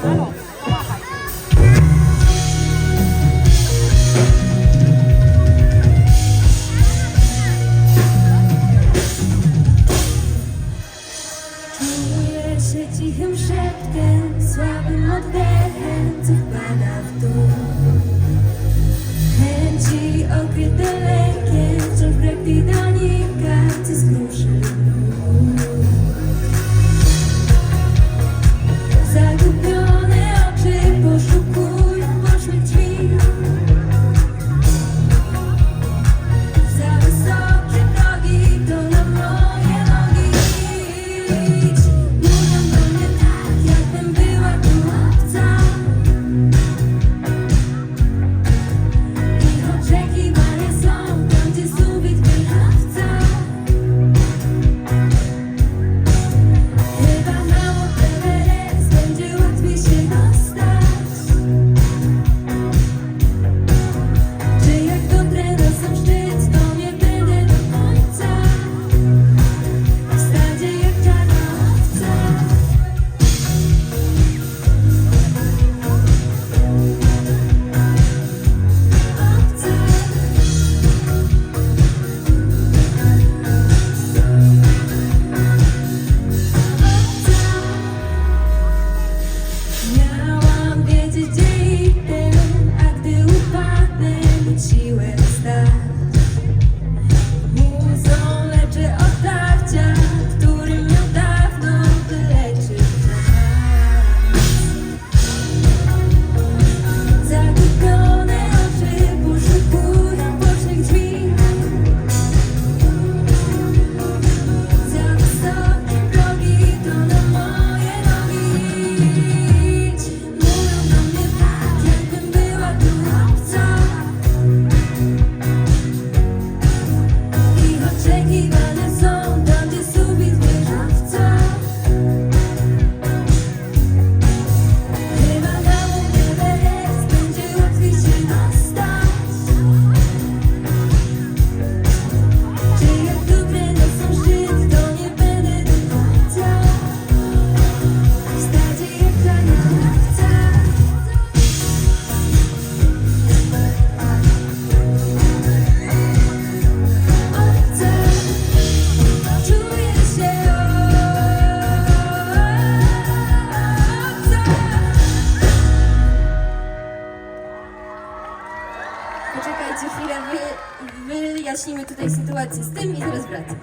Czuję się cichym szeptem, słabym oddechem, co wpada w dół. wy, wyjaśnimy tutaj sytuację z tym i zaraz wracam.